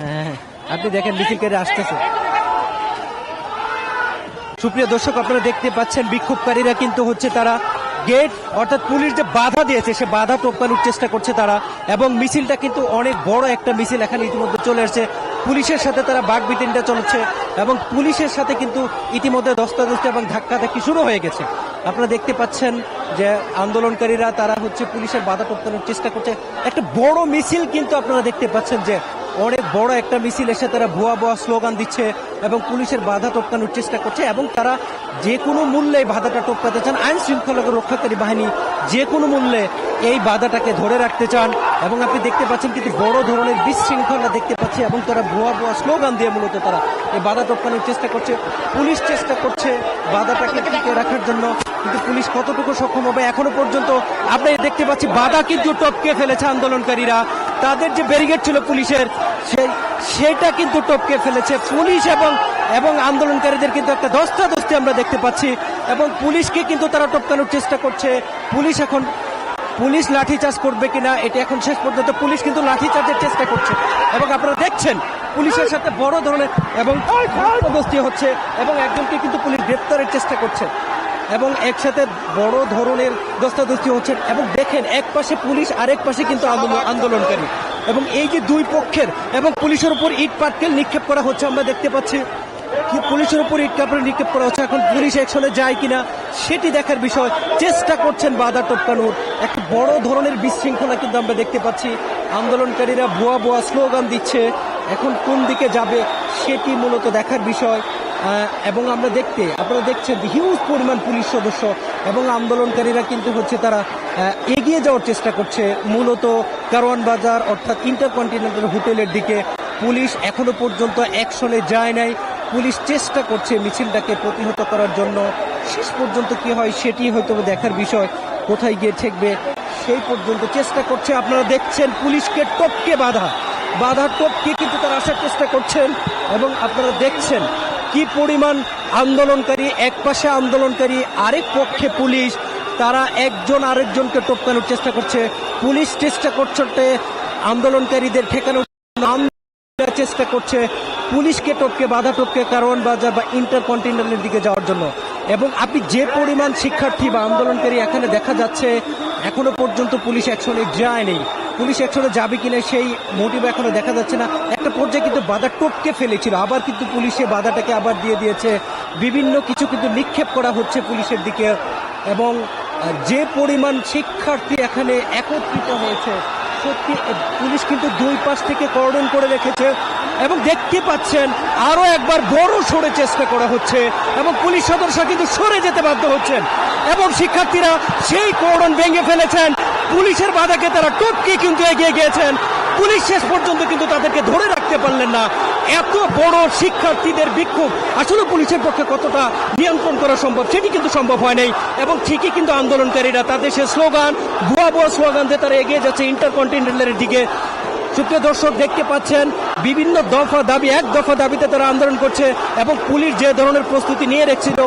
হ্যাঁ আপনি দেখেন মিছিলকারী আসতেছে। সুপ্রিয় দর্শক, আপনারা দেখতে পাচ্ছেন বিক্ষোভকারীরা কিন্তু হচ্ছে তারা গেট, অর্থাৎ পুলিশ যে বাধা দিয়েছে, সে বাধা টপকানোর চেষ্টা করছে তারা। এবং মিছিলটা কিন্তু অনেক বড় একটা মিছিল এখানে ইতিমধ্যে চলে আসছে। পুলিশের সাথে তারা বাঘ বিতিনটা চলছে এবং পুলিশের সাথে কিন্তু ইতিমধ্যে দস্তাদস্তি এবং ধাক্কাধাক্কি শুরু হয়ে গেছে। আপনারা দেখতে পাচ্ছেন যে আন্দোলনকারীরা তারা হচ্ছে পুলিশের বাধা প্রত্যানোর চেষ্টা করছে। একটা বড় মিছিল কিন্তু আপনারা দেখতে পাচ্ছেন যে অনেক বড় একটা মিছিল এসে তারা ভুয়া ভুয়া স্লোগান দিচ্ছে এবং পুলিশের বাধা টপকানোর চেষ্টা করছে এবং তারা যে কোনো মূল্যে বাধাটা টপকাতে চান, আইন শৃঙ্খলা রক্ষাকারী বাহিনী যে কোনো মূল্যে এই বাধাটাকে ধরে রাখতে চান এবং আপনি দেখতে পাচ্ছেন কিন্তু বড় ধরনের বিশৃঙ্খলা দেখতে পাচ্ছি এবং তারা ভুয়া ভুয়া স্লোগান দিয়ে মূলত তারা এই বাধা টপকানোর চেষ্টা করছে। পুলিশ চেষ্টা করছে বাধাটাকে টিকে রাখার জন্য, কিন্তু পুলিশ কতটুকু সক্ষম হবে এখনও পর্যন্ত? আপনি দেখতে পাচ্ছি বাধা কিন্তু টপকে ফেলেছে আন্দোলনকারীরা। তাদের যে ব্যারিকেড ছিল পুলিশের, সেই, সেটা কিন্তু টপকে ফেলেছে পুলিশ এবং এবং আন্দোলনকারীদের কিন্তু একটা দস্তাদস্তি আমরা দেখতে পাচ্ছি এবং পুলিশকে কিন্তু তারা টপকানোর চেষ্টা করছে। পুলিশ এখন, পুলিশ লাঠিচার্জ করবে কিনা, এটা এখন শেষ পর্যন্ত পুলিশ কিন্তু লাঠিচার্জের চেষ্টা করছে। এবং আপনারা দেখছেন, পুলিশের সাথে বড় ধরনের এবং হচ্ছে এবং একজনকে কিন্তু পুলিশ গ্রেপ্তারের চেষ্টা করছে। এবং একসাথে বড় ধরনের দস্তাদস্তি হচ্ছে এবং দেখেন, এক পাশে পুলিশ, আরেক পাশে কিন্তু আন্দোলন- আন্দোলনকারী। এবং এই যে দুই পক্ষের এবং পুলিশের উপর ইট পাটকেল নিক্ষেপ করা হচ্ছে, আমরা দেখতে পাচ্ছি কি পুলিশের উপর ইট কাপড় নিক্ষেপ করা হচ্ছে। এখন পুলিশ একশনে যায় কিনা, সেটি দেখার বিষয়। চেষ্টা করছেন বাধা টপকানোর একটা বড় ধরনের বিশৃঙ্খলা কিন্তু আমরা দেখতে পাচ্ছি। আন্দোলনকারীরা ভুয়া ভুয়া স্লোগান দিচ্ছে। এখন কোন দিকে যাবে, সেটি মূলত দেখার বিষয়। এবং আমরা দেখতে, আপনারা দেখছেন হিউজ পরিমাণ পুলিশ সদস্য এবং আন্দোলনকারীরা কিন্তু হচ্ছে তারা এগিয়ে যাওয়ার চেষ্টা করছে। মূলত কারওয়ান বাজার অর্থাৎ ইন্টারকন্টিনেন্টাল হোটেলের দিকে পুলিশ এখনও পর্যন্ত অ্যাকশনে যায় নাই। পুলিশ চেষ্টা করছে মিছিলটাকে প্রতিহত করার জন্য। শেষ পর্যন্ত কি হয় সেটি হয়তো দেখার বিষয়, কোথায় গিয়ে ঠেকবে সেই পর্যন্ত চেষ্টা করছে। আপনারা দেখছেন পুলিশকে টপকে বাধা। বাধা টপকে কিন্তু তারা আসার চেষ্টা করছেন এবং আপনারা দেখছেন কি পরিমাণ আন্দোলনকারী, এক পাশে আন্দোলনকারী, আরেক পক্ষে পুলিশ, তারা একজন আরেকজনকে টপকানোর চেষ্টা করছে। পুলিশ চেষ্টা করছে, আন্দোলনকারীদের ঠেকানোর চেষ্টা করছে। পুলিশকে টপকে, বাধা টপকে কারণ বাজার বা ইন্টারকন্টিনেন্টালের দিকে যাওয়ার জন্য। এবং আপনি যে পরিমাণ শিক্ষার্থী বা আন্দোলনকারী এখানে দেখা যাচ্ছে, এখনও পর্যন্ত পুলিশ অ্যাকশনে যায়নি পুলিশ অ্যাকশনে যাবে কিনা সেই মোটিভ এখনও দেখা যাচ্ছে না। একটা পর্যায়ে কিন্তু বাধা টপকে ফেলেছিল। আবার কিন্তু পুলিশে বাধাটাকে আবার দিয়ে দিয়েছে। বিভিন্ন কিছু কিন্তু নিক্ষেপ করা হচ্ছে পুলিশের দিকে। এবং যে পরিমাণ শিক্ষার্থী এখানে একত্রিত হয়েছে, সত্যি পুলিশ কিন্তু দুই পাশ থেকে কর্ডন করে রেখেছে। এবং দেখতে পাচ্ছেন আরও একবার বড় সরে চেষ্টা করা হচ্ছে। এবং পুলিশ সদস্য কিন্তু সরে যেতে বাধ্য হচ্ছেন। এবং শিক্ষার্থীরা সেই কর্ডন ভেঙে ফেলেছেন। পুলিশের বাধাকে তারা টপকে কিন্তু এগিয়ে গিয়েছেন। পুলিশ শেষ পর্যন্ত কিন্তু তাদেরকে ধরে রাখতে পারলেন না। এত বড় শিক্ষার্থীদের বিক্ষোভ। আসলে পুলিশের পক্ষে কতটা নিয়ন্ত্রণ করা সম্ভব সেটি কিন্তু সম্ভব হয় নাই এবং ঠিকই কিন্তু আন্দোলনকারীরা তাদের সে স্লোগান, ভুয়া ভুয়া স্লোগান দিয়ে তারা এগিয়ে যাচ্ছে ইন্টারকন্টিনেন্টালের দিকে। সুপ্রিয় দর্শক, দেখতে পাচ্ছেন, বিভিন্ন দফা দাবি, এক দফা দাবিতে তারা আন্দোলন করছে এবং পুলিশ যে ধরনের প্রস্তুতি নিয়ে রেখেছিল,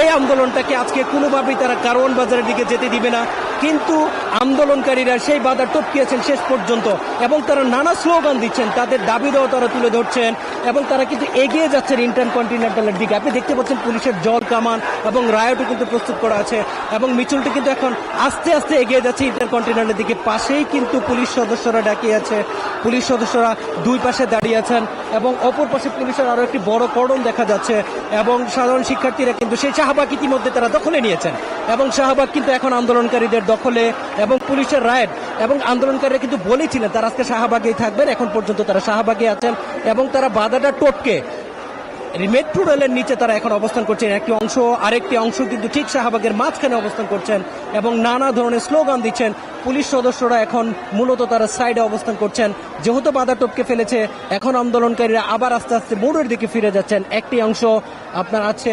এই আন্দোলনটাকে আজকে কোনোভাবেই তারা কারওয়ান বাজারের দিকে যেতে দিবে না। কিন্তু আন্দোলনকারীরা সেই বাধা টপকিয়েছেন শেষ পর্যন্ত এবং তারা নানা স্লোগান দিচ্ছেন, তাদের দাবি দাবিদাও তারা তুলে ধরছেন এবং তারা কিন্তু এগিয়ে যাচ্ছেন ইন্টার কন্টিনেন্টালের দিকে। আপনি দেখতে পাচ্ছেন পুলিশের জল, কামান এবং রায়টও কিন্তু প্রস্তুত করা আছে এবং মিছিলটি কিন্তু এখন আস্তে আস্তে এগিয়ে যাচ্ছে ইন্টার কন্টিনেন্টালের দিকে। পাশেই কিন্তু পুলিশ সদস্যরা ডাকিয়ে আছে। পুলিশ সদস্যরা দুই পাশে দাঁড়িয়ে আছেন এবং অপর পাশে পুলিশের আরও একটি বড় কর্ডন দেখা যাচ্ছে এবং সাধারণ শিক্ষার্থীরা কিন্তু সেই শাহবাগ ইতিমধ্যে তারা দখলে নিয়েছেন এবং শাহবাগ কিন্তু এখন আন্দোলনকারীদের দখলে এবং পুলিশের রায়েড এবং আন্দোলনকারীরা কিন্তু বলেছিলেন তারা আজকে শাহবাগেই থাকবেন, এখন পর্যন্ত তারা শাহবাগে আছেন এবং তারা বাধাটা টপকে। মেট্রো রেলের নিচে তারা এখন অবস্থান করছেন। একটি অংশ, আরেকটি অংশ কিন্তু ঠিক শাহবাগের মাঝখানে অবস্থান করছেন এবং নানা ধরনের স্লোগান দিচ্ছেন। পুলিশ সদস্যরা এখন মূলত তারা সাইডে অবস্থান করছেন। যেহেতু বাধা টপকে ফেলেছে, এখন আন্দোলনকারীরা আবার আস্তে আস্তে মোড়ের দিকে ফিরে যাচ্ছেন। একটি অংশ আপনার আছে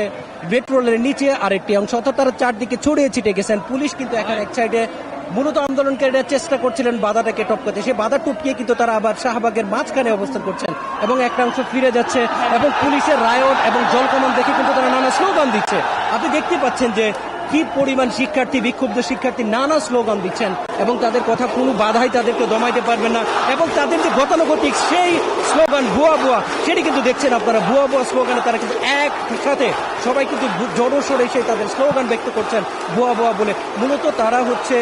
মেট্রো রেলের নিচে, আরেকটি অংশ। অর্থাৎ তারা চারদিকে ছড়িয়ে ছিটে গেছেন। পুলিশ কিন্তু এখন এক সাইডে মূলত আন্দোলনকারীরা চেষ্টা করছিলেন বাধাটাকে টপকাতে। সেই বাধা টপকিয়ে কিন্তু তারা আবার শাহবাগের মাঝখানে অবস্থান করছেন এবং একটা অংশ ফিরে যাচ্ছে এবং পুলিশের রায়ট এবং জলকমান দেখে কিন্তু তারা নানা স্লোগান দিচ্ছে। আপনি দেখতে পাচ্ছেন যে কি পরিমাণ শিক্ষার্থী, বিক্ষুব্ধ শিক্ষার্থী নানা স্লোগান দিচ্ছেন এবং তাদের কথা কোনো বাধাই তাদেরকে দমাইতে পারবেন না এবং তাদের যে গতানুগতিক সেই স্লোগান ভুয়া ভুয়া, সেটি কিন্তু দেখছেন আপনারা। ভুয়া ভুয়া স্লোগানে তারা কিন্তু একসাথে সবাই কিন্তু জড়সড় এসে তাদের স্লোগান ব্যক্ত করছেন ভুয়া ভুয়া বলে। মূলত তারা হচ্ছে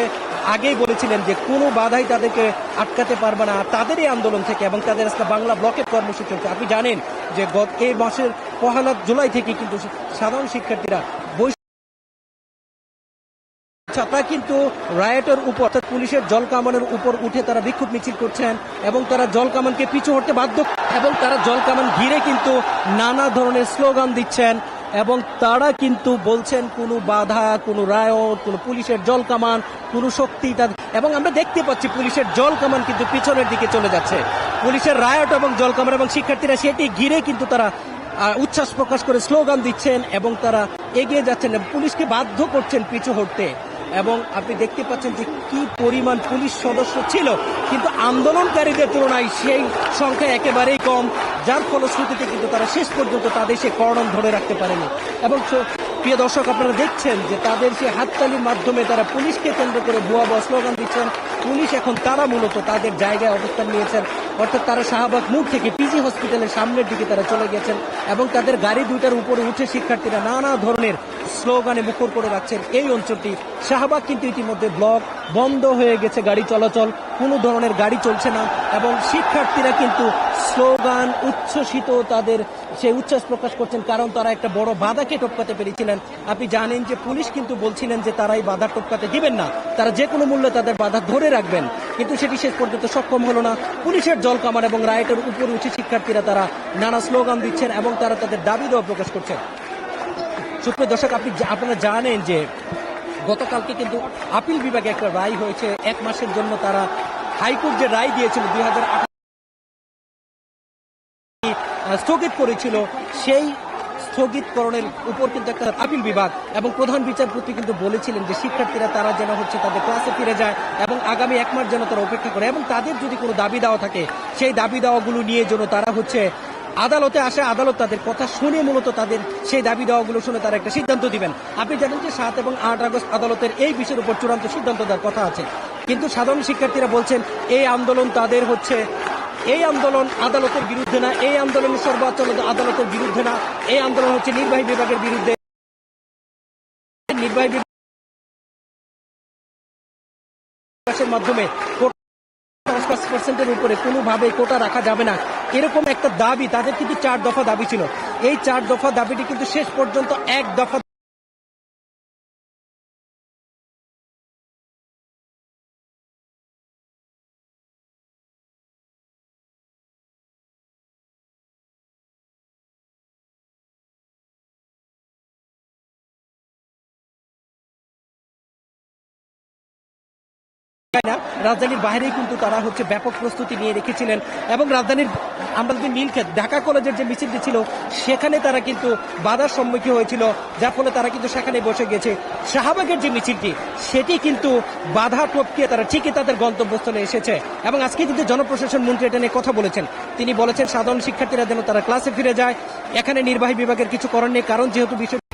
আগেই বলেছিলেন যে কোনো বাধাই তাদেরকে আটকাতে পারবে না। তাদেরই আন্দোলন থেকে এবং তাদের আজকে বাংলা ব্লকের কর্মসূচি চলছে। আপনি জানেন যে গত এই মাসের পহেলা জুলাই থেকে কিন্তু সাধারণ শিক্ষার্থীরা ছাতা কিন্তু রায়টের উপর অর্থাৎ পুলিশের জল কামানের উপর উঠে তারা বিক্ষোভ মিছিল করছেন এবং তারা জল কামানকে পিছু হটতে বাধ্য এবং তারা জল কামান ঘিরে কিন্তু নানা ধরনের স্লোগান দিচ্ছেন। এবং তারা কিন্তু বলছেন কোনো বাধা, কোনো রায়ট কোনো পুলিশের জল কামান, কোনো শক্তি তাদের এবং আমরা দেখতে পাচ্ছি পুলিশের জল কামান কিন্তু পিছনের দিকে চলে যাচ্ছে। পুলিশের রায়ট এবং জল কামান এবং শিক্ষার্থীরা সেটি ঘিরে কিন্তু তারা উচ্ছ্বাস প্রকাশ করে স্লোগান দিচ্ছেন এবং তারা এগিয়ে যাচ্ছেন পুলিশকে বাধ্য করছেন পিছু হটতে। এবং আপনি দেখতে পাচ্ছেন যে কি পরিমাণ পুলিশ সদস্য ছিল। কিন্তু আন্দোলনকারীদের তুলনায় সেই সংখ্যা একেবারেই কম। যার ফলশ্রুতিতে কিন্তু তারা শেষ পর্যন্ত তাদের সে করণ ধরে রাখতে পারেনি। এবং প্রিয় দর্শক, আপনারা দেখছেন যে তাদের সে হাততালির মাধ্যমে তারা পুলিশকে কেন্দ্র করে ভুয়া বা স্লোগান দিচ্ছেন। পুলিশ এখন তারা মূলত তাদের জায়গায় অবস্থান নিয়েছেন। অর্থাৎ তারা শাহবাগ মুখ থেকে পিজি হসপিটালের সামনের দিকে তারা চলে গেছেন এবং তাদের গাড়ি দুইটার উপরে উঠে শিক্ষার্থীরা নানা ধরনের স্লোগানে মুখর করে রাখছেন এই অঞ্চলটি। শাহবাগ কিন্তু ইতিমধ্যে ব্লক বন্ধ হয়ে গেছে গাড়ি চলাচল। কোনো ধরনের গাড়ি চলছে না এবং শিক্ষার্থীরা কিন্তু স্লোগান উচ্ছ্বসিত তাদের সেই উচ্ছ্বাস প্রকাশ করছেন কারণ তারা একটা বড় বাধাকে টপকাতে পেরেছিলেন। আপনি জানেন যে পুলিশ কিন্তু বলছিলেন যে তারা এই বাধা টপকাতে দিবেন না। তারা যে কোনো মূল্যে তাদের বাধা ধরে রাখবেন। কিন্তু সেটি শেষ পর্যন্ত সক্ষম হলো না। পুলিশের জল কামান এবং রায়টের উপরে উঠে শিক্ষার্থীরা তারা নানা স্লোগান দিচ্ছেন এবং তারা তাদের দাবি দেওয়া প্রকাশ করছেন। সুপ্রিয় দর্শক, আপনি আপনারা জানেন যে গতকালকে কিন্তু আপিল বিভাগে একটা রায় হয়েছে। এক মাসের জন্য তারা হাইকোর্ট যে রায় দিয়েছিল দুই স্থগিত করেছিল, সেই স্থগিতকরণের উপর কিন্তু একটা আপিল বিভাগ এবং প্রধান বিচারপতি কিন্তু বলেছিলেন যে শিক্ষার্থীরা তারা যেন হচ্ছে তাদের ক্লাসে ফিরে যায় এবং আগামী এক মাস যেন তারা অপেক্ষা করে এবং তাদের যদি কোনো দাবি দেওয়া থাকে, সেই দাবি দেওয়াগুলো নিয়ে যেন তারা হচ্ছে আদালতে আসে, আদালত তাদের কথা শুনে মূলত তাদের সেই দাবি দেওয়াগুলো শুনে তারা একটা সিদ্ধান্ত দিবেন। আপনি জানেন যে সাত এবং আট আগস্ট আদালতের এই বিষয়ের উপর চূড়ান্ত সিদ্ধান্ত দেওয়ার কথা আছে। কিন্তু সাধারণ শিক্ষার্থীরা বলছেন, এই আন্দোলন তাদের হচ্ছে, এই আন্দোলন আদালতের বিরুদ্ধে না, এই আন্দোলন সর্বোচ্চ আদালতের বিরুদ্ধে না, এই আন্দোলন হচ্ছে নির্বাহী বিভাগের বিরুদ্ধে। নির্বাহী মাধ্যমে কোটা রাখা যাবে না। এরকম একটা দাবি, তাদের কিন্তু চার দফা দাবি ছিল। এই চার দফা দাবিটি কিন্তু শেষ পর্যন্ত এক দফা রাজধানীর বাইরেই কিন্তু তারা হচ্ছে ব্যাপক প্রস্তুতি নিয়ে রেখেছিলেন এবং রাজধানীর আমরা যদি ঢাকা কলেজের যে মিছিলটি ছিল, সেখানে তারা কিন্তু বাধার সম্মুখীন হয়েছিল, যার ফলে তারা কিন্তু সেখানে বসে গেছে। শাহবাগের যে মিছিলটি, সেটি কিন্তু বাধা টপকিয়ে তারা ঠিকই তাদের গন্তব্যস্থলে এসেছে। এবং আজকে কিন্তু জনপ্রশাসন মন্ত্রী এটা নিয়ে কথা বলেছেন। তিনি বলেছেন, সাধারণ শিক্ষার্থীরা যেন তারা ক্লাসে ফিরে যায়। এখানে নির্বাহী বিভাগের কিছু করার নেই কারণ, যেহেতু বিষয়